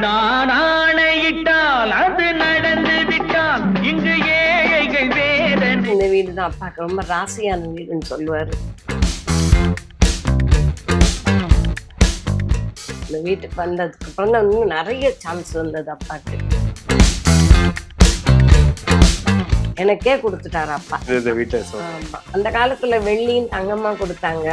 நான் ஆணையிட்டால் அது நடந்து விட்டால் இங்கு ஏழைகள் வேதனை இந்த வீடு தான் அப்பாவுக்கு ரொம்ப ராசியான வீடுன்னு சொல்லுவாரு. இந்த வீட்டுக்கு வந்ததுக்கு அப்புறம் தான் இன்னும் நிறைய சான்ஸ் வந்தது அப்பாக்கு. எனக்கே கொடுத்துட்டாரு அப்பா. அந்த காலத்துல வெள்ளியும் தங்கமா கொடுத்தாங்க.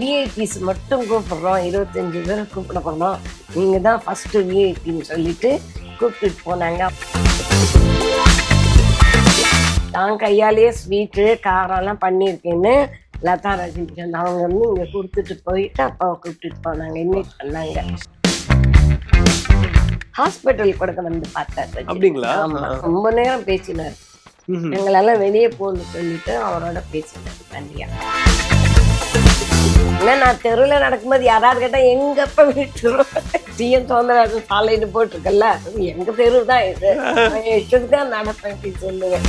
விஐபிஸ் மட்டும் கூப்பிடுறோம். இருபத்தஞ்சு பேரை கூப்பிட போறோம். நீங்க தான் ஃபர்ஸ்ட் விஐபின்னு சொல்லிட்டு கூப்பிட்டுட்டு போனாங்க. நான் கையாலேயே ஸ்வீட்டு காரம்லாம் பண்ணியிருக்கேன்னு லதா ரஜினிகாந்த் அவங்க வந்து இங்க கொடுத்துட்டு போயிட்டு அப்பாவை கூப்பிட்டுட்டு போனாங்க. இன்வைட் பண்ணாங்க. ஹாஸ்பிட்டல் கூட வந்து பார்த்தாரு. அப்படிங்களா? ரொம்ப நேரம் பேசினார். எங்களெல்லாம் வெளியே போகணும்னு சொல்லிட்டு அவரோட பேசினார். தனியா ஏன்னா நான் தெருவில் நடக்கும்போது யாராவது கேட்டா எங்க அப்பா வீட்டு டிஎம் சோந்தராஜன் சாலைன்னு போட்டிருக்கல எங்க தெரு தான் இது. நான் இஷ்டத்துக்கு தான் நடப்பேன் அப்படின்னு சொல்லுவேன்.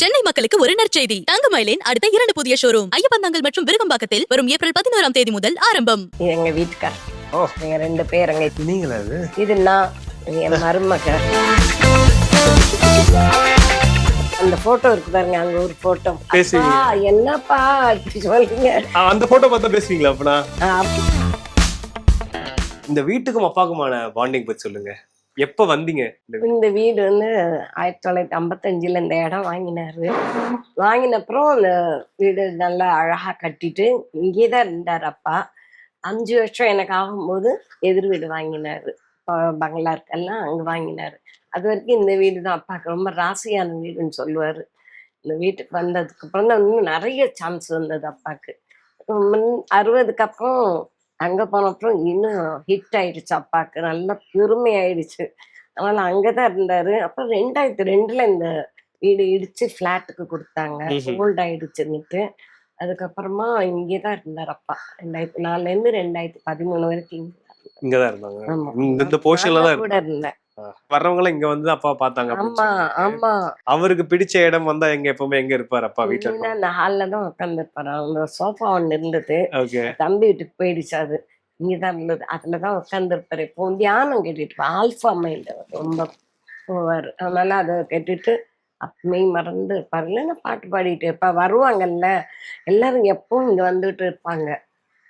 சென்னை மக்களுக்கு ஒரு நற்செய்தி. தங்கமயிலின் அடுத்த இரண்டு புதிய ஷோரூம் ஐயப்பந்தாங்கல் மற்றும் விருகம்பாக்கத்தில் வரும் ஏப்ரல் பதினோராம் தேதி முதல் ஆரம்பம். இது எங்க வீட்டுக்கார் ஓ. எங்க ரெண்டு பேருங்க நீங்களா அது இது நான் இது என் மருமக. அந்த போட்டோ இருக்கு பாருங்க அங்க ஒரு போட்டோ பேசுவீங்க. என்னப்பா ஆ, அந்த போட்டோ பார்த்தா பேசுவீங்களா அப்பனா? இந்த வீட்டுக்கும் அப்பாக்குமான பாண்டிங் பத்தி சொல்லுங்க. எப்ப வந்தீங்க? இந்த இந்த வீடு வந்து ஆயிரத்தி தொள்ளாயிரத்தி ஐம்பத்தஞ்சுல இந்த இடம் வாங்கினாரு. வாங்கின அப்புறம் அந்த வீடு நல்லா அழகா கட்டிட்டு இங்கே தான் இருந்தார் அப்பா. அஞ்சு வருஷம் எனக்கு ஆகும்போது எதிர் வீடு வாங்கினாரு. பங்களா இருக்கெல்லாம் அங்க வாங்கினாரு. அது வரைக்கும் இந்த வீடு தான். அப்பாவுக்கு ரொம்ப ராசியான வீடுன்னு சொல்லுவாரு. இந்த வீட்டுக்கு வந்ததுக்கு அப்புறம் தான் இன்னும் நிறைய சான்ஸ் வந்தது அப்பாவுக்கு அறுபதுக்கு அப்புறம் அங்க போன அப்புறம் இன்னும் ஹிட் ஆயிடுச்சு அப்பாவுக்கு நல்லா பெருமை ஆயிடுச்சு. அதனால அங்கதான் இருந்தாரு. அப்புறம் ரெண்டாயிரத்தி ரெண்டுல இந்த வீடு இடிச்சு ஃபிளாட்டுக்கு கொடுத்தாங்க. ஓல்ட் ஆயிடுச்சுன்னுட்டு. அதுக்கப்புறமா இங்கேதான் இருந்தார் அப்பா. ரெண்டாயிரத்தி நாலுல இருந்து ரெண்டாயிரத்தி பதிமூணு வரைக்கும் இங்க தான் இருந்தாங்க. இந்த போர்ஷன்ல தான் கூட இருந்தேன். வர்றவங்க எல்லாம் இங்க வந்து அப்பா பார்த்தாங்க அவருக்கு பிடிச்ச இடம் வந்தா எங்க எப்பவுமே எங்க இருப்பாரு அப்பா வீட்டுல அந்த ஹால்ல தான் உட்காந்துருப்பாரு அந்த சோஃபா ஒண்ணு இருந்தது. தம்பி வீட்டுக்கு போயிடுச்சு அது. இங்கதான் இருந்தது. அதுலதான் உட்காந்துருப்பாரு இப்போ தியானம் கேட்டுட்டு இருப்பாரு. ஆல்ஃபா மைண்ட் ரொம்ப போவார். அதனால அதை கேட்டுட்டு அப்பமே மறந்து இருப்பாரு. இல்லைன்னா பாட்டு பாடிட்டு இருப்பா. வருவாங்கல்ல. எல்லாரும் எப்பவும் இங்க வந்துட்டு இருப்பாங்க.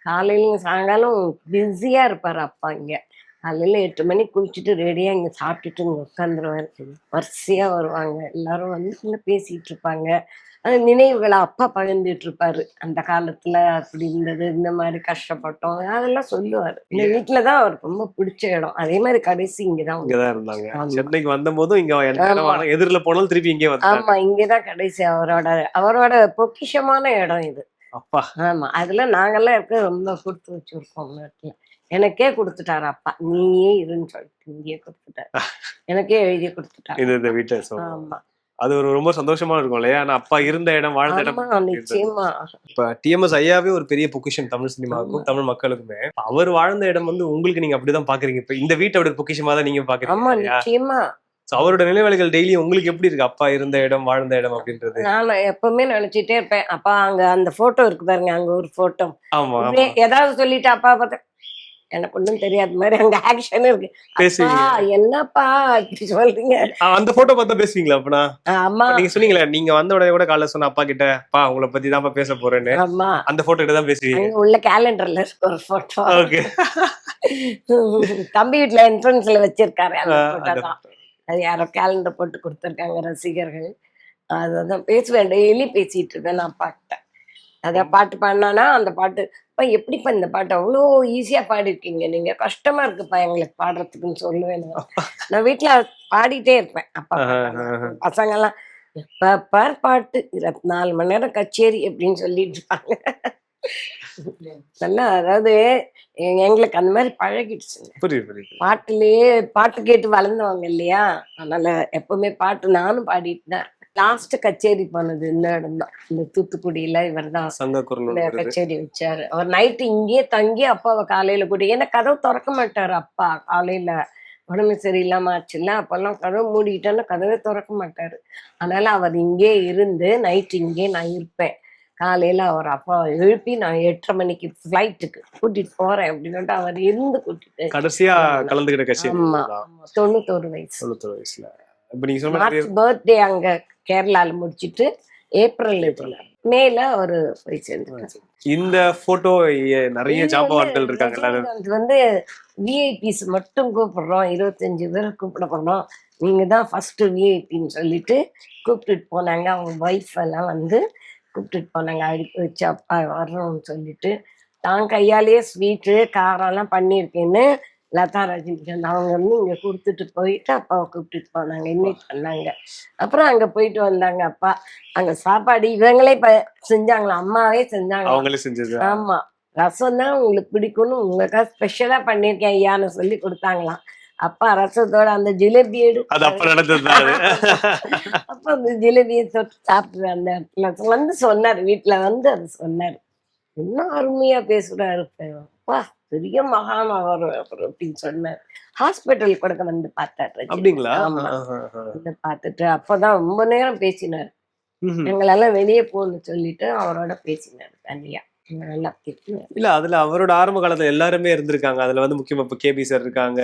காலையிலயும் சாயங்காலம் பிஸியா இருப்பாரு அப்பா இங்க. காலையில எட்டு மணிக்கு குளிச்சுட்டு ரெடியா இங்க சாப்பிட்டுட்டு இங்க உட்காந்துருவாரு வரிசையா வருவாங்க. எல்லாரும் வந்து இங்க பேசிட்டு இருப்பாங்க. அந்த நினைவுகளை அப்பா பகிர்ந்துட்டு இருப்பாரு. அந்த காலத்துல அப்படி இருந்தது இந்த மாதிரி கஷ்டப்பட்டோம். அதெல்லாம் சொல்லுவாரு. இந்த வீட்டுலதான் அவருக்கு ரொம்ப பிடிச்ச இடம். அதே மாதிரி கடைசி இங்கதான் வந்து- இங்கதான் இருந்தாங்க. ஆமா. சென்னைக்கு வந்த போதும் இங்க. எதிரில போனாலும் திருப்பி இங்கே வந்தாங்க ஆமா இங்கதான் கடைசி அவரோட அவரோட பொக்கிஷமான இடம் இது. அப்பா. ஆமா அதுல நாங்கெல்லாம் இருக்க ரொம்ப கொடுத்து வச்சிருக்கோம். இடத்துல எனக்கே கொடுத்துட்டாரு அப்பா. நீயே இருன்னு சொல்லிட்டு இங்கேயே கொடுத்துட்டாரு. எனக்கே எழுதி கொடுத்துட்டாரு. இது இந்த வீட்டை சொல் ஆமா. அது ஒரு ரொம்ப சந்தோஷமா இருக்கும் இல்லையா? ஆனா அப்பா இருந்த இடம் வாழ்ந்த இடம் நிச்சயமா. இப்ப டிஎம்எஸ் ஐயாவே ஒரு பெரிய பொக்கிஷன் தமிழ் சினிமாவுக்கும் தமிழ் மக்களுக்குமே. அவர் வாழ்ந்த இடம் வந்து உங்களுக்கு நீங்க அப்படிதான் பாக்குறீங்க. இப்ப இந்த வீட்டை அப்படி பொக்கிஷமா தான் நீங்க பாக்குறீங்க? நிச்சயமா. அவரோட நினைவுகள் டெய்லி உங்களுக்கு எப்படி இருக்கு? அப்பா இருந்த இடம் வாழ்ந்த இடம் அப்படின்றது. நான் எப்பவுமே நினைச்சிட்டே இருப்பேன். அப்பா அங்க அந்த போட்டோ இருக்கு பாருங்க அங்க ஒரு போட்டோ ஆமா ஏதாவது சொல்லிட்டு அப்பா பார்த்தா எனக்கு ஒண்ணும் தெரியாத. மாதிரி அங்க ஆக்ஷன் இருக்கு. பேசுவீங்க. என்னப்பா சொல்றீங்க? அந்த போட்டோ பார்த்தா பேசுவீங்களா அப்பனா? அம்மா. நீங்க சொன்னீங்களே நீங்க வந்த உடனே கூட காலைல சொன்ன அப்பா கிட்ட அப்பா உங்களை பத்தி தான் பேச போறேன்னு. அம்மா அந்த போட்டோ கிட்ட தான் பேசுவீங்க. உள்ள கேலண்டர்ல இருக்கு ஒரு போட்டோ ஓகே. தம்பி வீட்டுல என்ட்ரன்ஸ்ல வச்சிருக்காரு அது யாரோ கேலண்டர் போட்டு கொடுத்துருக்காங்க ரசிகர்கள். அதான் பேசுவேன் டெய்லி பேசிட்டு இருப்பேன் நான் பாட்டேன் அத பாட்டு பாடினானா அந்த பாட்டு அப்பா எப்படிப்பா இந்த பாட்டு அவ்வளோ ஈஸியா பாடிருக்கீங்க? நீங்க கஷ்டமா இருக்குப்பா எங்களுக்கு பாடுறதுக்குன்னு சொல்லுவேன் நான். நான் வீட்டுல பாடிட்டே இருப்பேன். அப்பா பாட்டெல்லாம். பசங்க எல்லாம் எப்ப பார் பாட்டு இருபத்தி நாலு மணி நேரம் கச்சேரி அப்படின்னு சொல்லிட்டு இருப்பாங்க. நல்லா அதாவது எங்க- எங்களுக்கு அந்த மாதிரி பழகிடுச்சுங்க. புரியுது பாட்டுலயே பாட்டு கேட்டு வளர்ந்தவங்க இல்லையா? அதனால எப்பவுமே பாட்டு நானும் பாடிட்டு தான் லாஸ்ட் கச்சேரி போனது இந்த இடம் தான் இந்த தூத்துக்குடியில இவர் தான். கச்சேரி வச்சாரு. அவர் நைட்டு இங்கேயே தங்கி அப்பாவை காலையில கூட்டி ஏன்னா கதவு திறக்க மாட்டாரு அப்பா காலையில. உடம்பு சரியில்லாம ஆச்சுல்ல அப்பெல்லாம் கதவு மூடிக்கிட்டோன்னா கதவே திறக்க மாட்டாரு. அதனால அவர் இங்கே இருந்து நைட் இங்கே நான் இருப்பேன். காலையில அவர் அப்பா எழுப்பி நான் எட்டரை மணிக்கு ஃப்ளைட்டுக்கு கூட்டிட்டு போறேன் அப்படின்னு அவர் இருந்து கூட்டிட்டு கடைசியா கலந்துகிட்ட கட்சி ஆமா. தொண்ணூத்தோரு வயசு. தொண்ணூத்தொரு வயசுல. இப்ப நீங்க சொன்ன பர்த்டே அங்க கேரளால முடிச்சிட்டு ஏப்ரல் இதுல மேல ஒரு போய் இந்த போட்டோ நிறைய ஜாம்பவான்கள் வந்து இருக்காங்க வந்து விஐபிஸ் மட்டும் கூப்பிடுறோம். இருபத்தஞ்சு பேரை கூப்பிட போறோம். நீங்க தான் ஃபர்ஸ்ட் விஐபின்னு சொல்லிட்டு கூப்பிட்டுட்டு போனாங்க. அவங்க ஒய்ஃப் எல்லாம் வந்து கூப்பிட்டுட்டு போனாங்க. அடிக்க வச்சு அப்பா வர்றோம்னு சொல்லிட்டு. தான் கையாலேயே ஸ்வீட்டு காரம் எல்லாம் பண்ணியிருக்கேன்னு லதா ரஜினிகாந்த் அவங்க வந்து இங்க கொடுத்துட்டு போயிட்டு அப்பாவை கூப்பிட்டுட்டு போனாங்க. இன்வைட் பண்ணாங்க அப்புறம் அங்க போயிட்டு வந்தாங்க அப்பா. அங்க சாப்பாடு இவங்களே ப- செஞ்சாங்களா? அம்மாவே செஞ்சாங்க அவங்களே செஞ்சது. ஆமா. ரசம் தான் உங்களுக்கு பிடிக்கும்னு உங்களுக்காக ஸ்பெஷலா பண்ணிருக்கேன் ஐயான்னு சொல்லி கொடுத்தாங்களாம். அப்பா ரசத்தோட அந்த ஜிலேபி எடு அப்ப அந்த ஜிலேபியை தொட்டு சாப்பிட்டு அந்த வந்து சொன்னாரு. வீட்டுல வந்து அது சொன்னாரு. இன்னும் அருமையா பேசுறாரு அப்பா பெரிய மகான் அவர் அப்படின்னு சொன்னார். ஹாஸ்பிட்டல் கூட வந்து பார்த்தாரு. அப்படிங்களா. வந்து பார்த்துட்டு அப்பதான் ரொம்ப நேரம் பேசினார். எங்களெல்லாம் வெளியே போகணும்னு சொல்லிட்டு அவரோட பேசினார் தனியா. இல்ல அதுல அவரோட ஆரம்ப காலத்துல எல்லாருமே இருந்திருக்காங்க. அதுல வந்து முக்கியமா இப்ப கேபி சார் இருக்காங்க.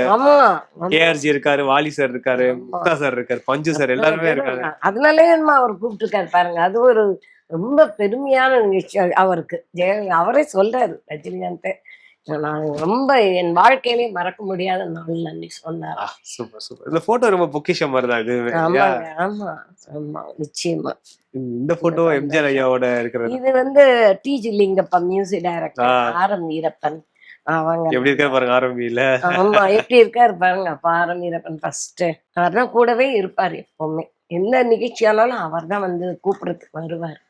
கேஆர்ஜி இருக்காரு வாலி சார் இருக்காரு. முக்தா சார் இருக்காரு பஞ்சு சார் எல்லாருமே இருக்காங்க. அதனாலே என்னமோ அவர் கூப்பிட்டுருக்காரு பாருங்க. அது ஒரு ரொம்ப பெருமையான நிகழ்ச்சி அவருக்கு. ஜெய அவரே சொல்றாரு ரஜினிகாந்த். நான் ரொம்ப என் வாழ்க்கையிலே மறக்க முடியாத நாள் நன்றி சொன்னார். Super super. இந்த போட்டோ ரொம்ப பொக்கிஷம் வருதா இது? ஆமாங்க ஆமா ஆமா நிச்சயமா. இந்த போட்டோ எம்ஜிஆர் ஐயாவோட இருக்கிறது. இது வந்து T G Lingappa music. Director R M Veerappan. அவங்க எப்படி இருக்காரு பாருங்க ஆரம்பியில ஆமா எப்படி இருக்காரு பாருங்க பாரம் வீரப்பன் ஃபர்ஸ்ட் அவர்தான் கூடவே இருப்பாரு எப்பவுமே. எந்த நிகழ்ச்சி ஆனாலும் அவர் தான் வந்து கூப்பிடுறதுக்கு வருவார்.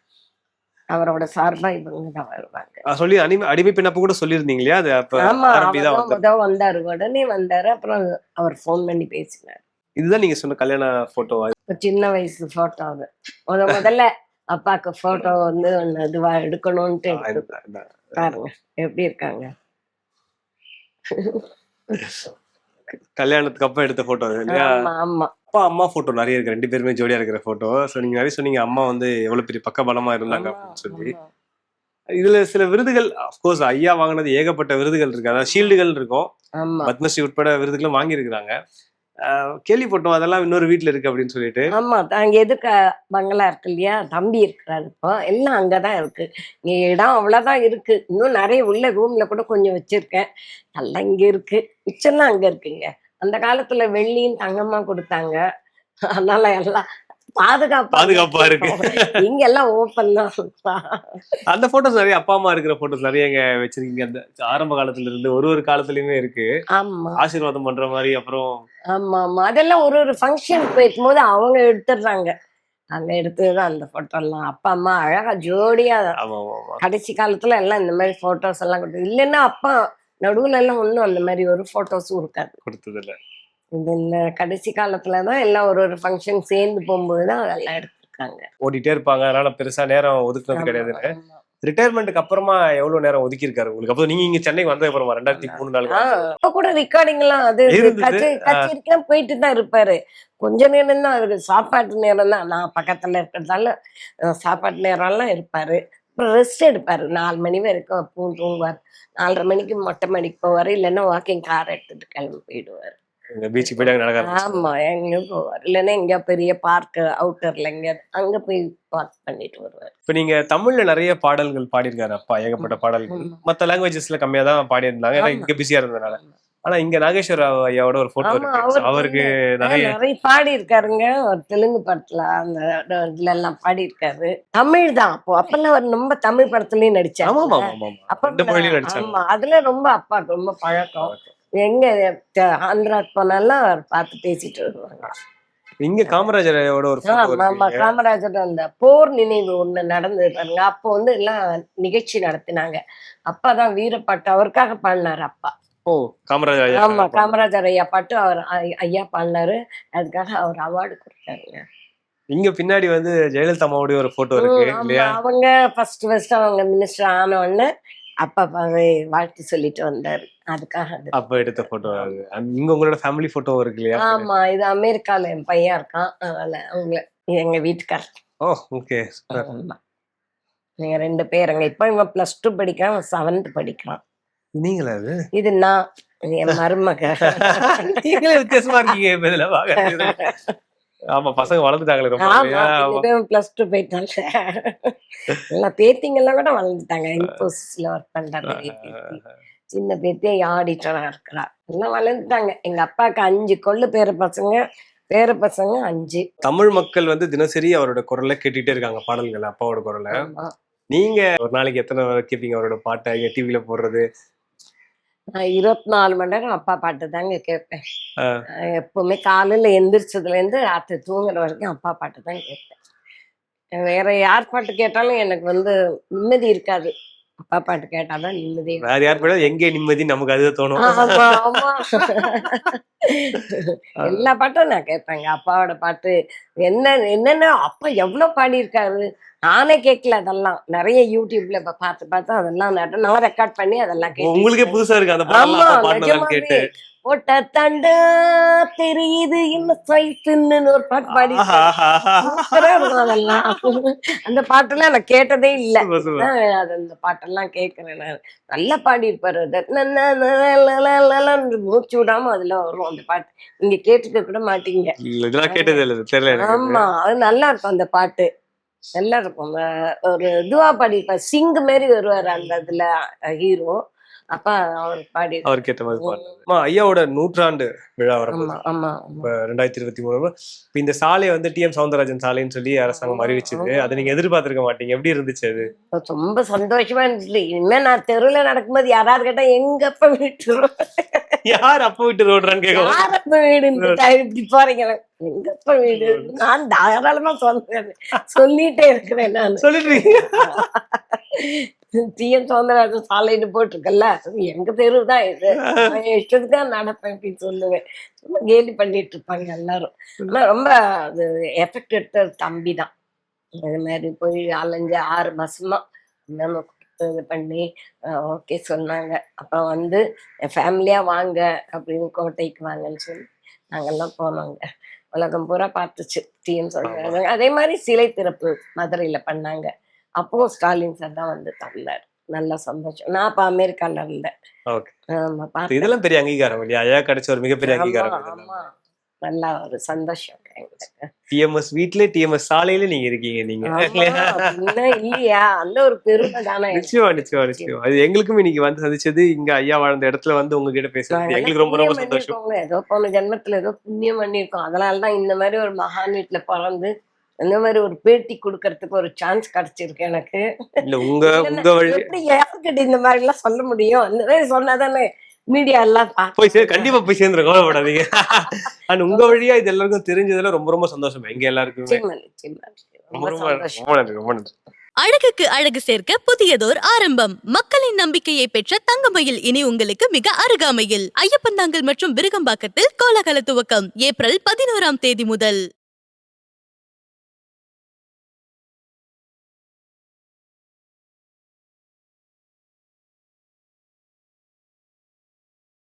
அவரோட சார்பா இவங்க தான் வருவாங்க. சொல்லி அடிமை அடிமை பெண்ணப்ப கூட சொல்லியிருந்தீங்க இல்லையா அது அப்ப ஆமா வந்தாரு. உடனே வந்தாரு அப்புறம் அவர் ஃபோன் பண்ணி பேசினார். இதுதான் நீங்க சொன்ன கல்யாண போட்டோ ஒரு சின்ன வயசு போட்டோ அது. முத முதல்ல அப்பாக்கு போட்டோ வந்து ஒண்ணு இதுவா எடுக்கணும்ட்டு பாருங்க எப்படி இருக்காங்க. கல்யாணத்துக்கு அப்ப எடுத்த போட்டோ இல்லையா? ஆமா ஆமா. அப்பா அம்மா போட்டோ நிறைய இருக்கு. ரெண்டு பேருமே ஜோடியா இருக்கிற போட்டோ சோ நீங்க நிறைய சொன்னீங்க அம்மா வந்து எவ்வளவு பெரிய பக்கபலமா இருந்தாங்க அப்படின்னு சொல்லி. இதுல சில விருதுகள் அப்கோர்ஸ் ஐயா வாங்கினது ஏகப்பட்ட விருதுகள் இருக்கு. அதாவது ஷீல்டுகள் இருக்கும். பத்மஸ்ரீ உட்பட விருதுகளும் வாங்கி இருக்கிறாங்க கேள்விப்பட்டோம் அதெல்லாம் இன்னொரு வீட்ல இருக்கு அப்படின்னு சொல்லிட்டு. ஆமா அங்க எதுக்கு பங்களா இருக்கு இல்லையா? தம்பி இருக்கிறாரு இப்போ. எல்லாம் அங்கதான் இருக்கு. இங்க இடம் அவ்வளவுதான் இருக்கு. இன்னும் நிறைய உள்ள ரூம்ல கூட கொஞ்சம் வச்சிருக்கேன். எல்லாம் இங்க இருக்கு. மிச்சம்லாம் அங்க இருக்குங்க. அந்த காலத்துல வெள்ளியும் தங்கமா கொடுத்தாங்க. அதனால எல்லாம் பாதுகாப்பா பாதுகாப்பா இருக்கு. இங்க எல்லாம் ஓப்பன் தான். அந்த போட்டோஸ் நிறைய அப்பா அம்மா இருக்கிற போட்டோஸ் நிறைய இங்க வச்சிருக்கீங்க. அந்த ஆரம்ப காலத்துல இருந்து ஒரு ஒரு காலத்துலயுமே இருக்கு. ஆமா. ஆசீர்வாதம் பண்ற மாதிரி அப்புறம் ஆமா ஆமா. அதெல்லாம் ஒரு ஒரு ஃபங்க்ஷன் போயிருக்கும் போது அவங்க எடுத்துடுறாங்க. அங்க எடுத்ததுதான் அந்த போட்டோ எல்லாம். அப்பா அம்மா அழகா ஜோடியா கடைசி காலத்துல எல்லாம் இந்த மாதிரி போட்டோஸ் எல்லாம் கொடுத்து இல்லைன்னா அப்பா நடுவுல எல்லாம் ஒண்ணும் அந்த மாதிரி ஒரு போட்டோஸும் இருக்காது. கொடுத்தது இல்ல இது இந்த கடைசி காலத்துல தான் எல்லாம் ஒரு ஒரு ஃபங்க்ஷன் சேர்ந்து போகும்போது தான் அதெல்லாம் எடுத்திருக்காங்க. ஓடிட்டே இருப்பாங்க. அதனால பெருசா நேரம் ஒதுக்குனது கிடையாது. ரிட்டையர்மெண்ட்டுக்கு அப்புறமா எவ்வளவு நேரம் ஒதுக்கி இருக்காரு உங்களுக்கு? அப்போ நீங்க இங்க சென்னைக்கு வந்த அப்புறமா ரெண்டாயிரத்தி மூணு நாள் ஆ, அப்ப கூட ரெக்கார்டிங் எல்லாம் அது கச்சேரிக்கெல்லாம் போயிட்டு தான் இருப்பாரு. கொஞ்ச நேரம் தான் அவருக்கு சாப்பாட்டு நேரம் தான் நான் பக்கத்துல இருக்கிறதால சாப்பாட்டு நேரம் எல்லாம் இருப்பாரு. அப்புறம் ரெஸ்ட் எடுப்பாரு. நாலு மணி வரைக்கும் அப்பவும் தூங்குவார். நாலரை மணிக்கு மொட்டை மாடிக்கு போவாரு. இல்லைன்னா வாக்கிங் கார் எடுத்துட்டு கிளம்பி போயிடுவாரு. பீச்சுக்கு போயிட்டு. ஆமா எங்கேயும் போவார். இல்லைன்னா எங்கேயா பெரிய பார்க் அவுட்டர்ல எங்கேயாவது அங்க போய் வாக் பண்ணிட்டு வருவார். இப்ப நீங்க தமிழ்ல நிறைய பாடல்கள் பாடியிருக்காரு அப்பா. ஏகப்பட்ட பாடல்கள். மத்த லாங்குவேஜஸ்ல கம்மியா தான் பாடி இருந்தாங்க ஏன்னா. இங்க பிஸியா இருந்ததுனால. ஆனா இங்க நாகேஸ்வர ஐயாவோட ஒரு போட்டோ அவருக்கு நிறைய பாடி இருக்காருங்க ஒரு தெலுங்கு படத்துல அந்த இதுல எல்லாம் பாடி இருக்காரு தமிழ் தான். அப்போ அப்பெல்லாம் அவர் ரொம்ப தமிழ் படத்துலயும் அப்ப நடிச்சாங்க ஆமா அதுல ரொம்ப அப்பாவுக்கு ரொம்ப பழக்கம். எங்க ஆந்திராக்கு போனாலும் அவர் பார்த்து பேசிட்டு வருவாங்க. இங்க காமராஜர் ஐயாவோட ஒரு ஆமா காமராஜர் அந்த போர் நினைவு ஒண்ணு நடந்தது பாருங்க. அப்போ வந்து எல்லாம் நிகழ்ச்சி நடத்தினாங்க. அப்பாதான் வீரப்பாட்டு அவருக்காக பாடினாரு அப்பா. காமராஜர் ஐயா ஆமா காமராஜர் ஐயா பாட்டு அவர் ஐயா பாடினாரு. அதுக்காக அவர் அவார்டு கொடுத்தாருங்க இங்க பின்னாடி வந்து ஜெயலலிதா அம்மாவுடைய ஒரு போட்டோ இருக்கு இல்லையா? அவங்க ஃபர்ஸ்ட் ஃபர்ஸ்ட் அவங்க மினிஸ்டர் ஆன உடனே அப்பா அப்பாவை வாழ்த்து சொல்லிட்டு வந்தாரு. அதுக்காக அது. அப்ப எடுத்த போட்டோ இங்க உங்களோட ஃபேமிலி போட்டோ இருக்கு இல்லையா? ஆமா இது அமெரிக்கால என் பையன் இருக்கான். அதனால அவங்க எங்க வீட்டுக்காரர். Oh okay. நீங்க ரெண்டு பேருங்க இப்ப இவன் பிளஸ் டூ படிக்கிறான் செவன்த் படிக்கிறான். நீங்களா அது? இது நான் என் மருமக. நீங்களே வித்தியாசமா இருக்கீங்க இதுல. ஆமா பசங்க வளர்ந்துட்டாங்களே ரொம்ப? பிளஸ் டூ போயிட்டாங்க. எல்லாம் பேத்திங்கெல்லாம் கூட வளர்ந்துட்டாங்க. இன்போசிஸ்ல ஒர்க் பண்றாங்க. சின்ன பேத்தியே ஆடிட்டரா இருக்கிறா. எல்லாம் வளர்ந்துட்டாங்க. எங்க அப்பாவுக்கு அஞ்சு கொள்ளு பேர பசங்க பேர பசங்க அஞ்சு. தமிழ் மக்கள் வந்து தினசரி அவரோட குரலை கேட்டுட்டே இருக்காங்க பாடல்கள் அப்பாவோட குரலை. நீங்க ஒரு நாளைக்கு எத்தனை கேட்பீங்க அவரோட பாட்டை? டிவில போடுறது நான் இருபத்தி நாலு மணி நேரம் அப்பா பாட்டு தாங்க கேட்பேன். எப்பவுமே காலையில எந்திரிச்சதுல இருந்து ராத்திரி தூங்குற வரைக்கும் அப்பா பாட்டு தான் கேட்பேன். வேற யார் பாட்டு கேட்டாலும் எனக்கு வந்து நிம்மதி இருக்காது. அப்பா பாட்டு கேட்டாதான் நிம்மதி. வேற யார் பாடா எங்கே நிம்மதி நமக்கு அதுதான் தோணும். எல்லா பாட்டும் நான் கேட்பேங்க. அப்பாவோட பாட்டு என்ன என்னென்ன அப்பா எவ்வளவு பாடியிருக்காரு? நானே கேட்கல அதெல்லாம். நிறைய யூடியூப்ல இப்ப பார்த்து பார்த்து அதெல்லாம் நான் ரெக்கார்ட் பண்ணி அதெல்லாம் உங்களுக்கே புதுசா இருக்கு ஆமா போட்ட தண்டு தெரியுது இன்னும் சைத்துன்னு ஒரு பாட்டு பாடி அதெல்லாம். அந்த பாட்டெல்லாம் நான் கேட்டதே இல்ல. அது அந்த பாட்டெல்லாம் கேட்கிறேன் நான். நல்லா பாடியிருப்பாரு ந- ந- ந- மூச்சு விடாம அதுல வரும் அந்த பாட்டு. நீங்க கேட்டுக்க கூட மாட்டீங்க. கேட்டதே இல்ல. ஆமா அது நல்லா இருக்கும் அந்த பாட்டு. நல்லா இருக்கும். ஒரு இதுவா பாடியிருப்பார். சிங்கு மாரி வருவாரு அந்த இதுல ஹீரோ அப்ப அவர் பாடி அவருக்கு ஏத்த மாதிரி பாட்டு அம்மா, ஐயாவோட நூற்றாண்டு விழா இப்ப ரெண்டாயிரத்தி இருபத்தி மூணு. இந்த சாலை வந்து டி எம் சவுந்தரராஜன் சாலைன்னு சொல்லி அரசாங்கம் அறிவிச்சது. அதை நீங்க எதிர்பார்த்திருக்க மாட்டீங்க. எப்படி இருந்துச்சு அது? ரொம்ப சந்தோஷமா இருந்துச்சு. இனிமே நான் தெருவுல நடக்கும்போது யாராவது கேட்டா எங்கப்ப வீட்டு யார் அப்ப விட்டு ரோடுறான்னு கேட்க யாரப்ப வீடுன்னு இப்படி போறீங்க. எங்கப்ப வீடு? நான் தாராளமா சொல்றேன். சொல்லிட்டே இருக்கிறேன் நான். சொல்லிட்டு டிஎம் சௌந்தரராஜன் சாலைன்னு போட்டிருக்கல எங்க தெரு தான் இது. இஷ்டத்துக்கு தான் நடப்பேன் அப்படின்னு சொல்லுவேன். சும்மா கேலி பண்ணிட்டு இருப்பாங்க எல்லாரும். ஆனா ரொம்ப அது எஃபெக்ட் எடுத்த தம்பி தான் இது மாதிரி போய் அலைஞ்சு ஆறு மாசமா நம்ம இது பண்ணி ஓகே சொன்னாங்க. அப்புறம் வந்து ஃபேமிலியா வாங்க அப்படின்னு கோட்டைக்கு வாங்கன்னு சொல்லி நாங்கெல்லாம் போனோங்க. உலகம் பூரா பார்த்துச்சு. டிஎம் சொல்றாங்க அதே மாதிரி சிலை திறப்பு மதுரையில பண்ணாங்க. அப்போ ஸ்டாலின் சார் தான் வந்து தந்தார் நல்ல சந்தோஷம். நான் அப்ப அமெரிக்கால இருந்தேன். இதெல்லாம் பெரிய அங்கீகாரம் இல்லையா? ஐயா கிடைச்ச ஒரு மிகப்பெரிய அங்கீகாரம். நல்லா ஒரு சந்தோஷம் டிஎம்எஸ் வீட்லயே டிஎம்எஸ் சாலையில நீங்க இருக்கீங்க நீங்க. இல்லையா? அந்த ஒரு பெருமை தானே நிச்சயமா நிச்சயமா நிச்சயமா. அது எங்களுக்கும் இன்னைக்கு வந்து சந்திச்சது. இங்க ஐயா வாழ்ந்த இடத்துல வந்து உங்ககிட்ட பேசுறது. எங்களுக்கு ரொம்ப ரொம்ப சந்தோஷம். ஏதோ போன ஜென்மத்துல ஏதோ புண்ணியம் பண்ணிருக்கோம் அதனாலதான் இந்த மாதிரி ஒரு மகான் வீட்டுல பிறந்து இந்த மாதிரி ஒரு பேட்டி கொடுக்கறதுக்கு ஒரு சான்ஸ் கிடைச்சிருக்கு எனக்கு. இல்ல உங்க உங்க எப்படி யாருக்கிட்ட இந்த மாதிரி எல்லாம் சொல்ல முடியும்? இந்த மாதிரி சொன்னாதானே மீடியா எல்லாம் போய் சேர் பார்த்து கண்டிப்பா போய் சேர்ந்துரும் கவலைப்படாதீங்க. அண்ட் உங்க வழியா இது எல்லாருக்கும் தெரிஞ்சதுல ரொம்ப ரொம்ப சந்தோஷம் எங்க எல்லாருக்குமே. ரொம்ப ரொம்ப நன்றி ரொம்ப நன்றி. அழகுக்கு அழகு சேர்க்க புதியதோர் ஆரம்பம். மக்களின் நம்பிக்கையை பெற்ற தங்கமயில் இனி உங்களுக்கு மிக அருகாமையில். ஐயப்பந்தாங்கல் மற்றும் விருகம்பாக்கத்தில் கோலாகல துவக்கம் ஏப்ரல் பதினோராம் தேதி முதல்.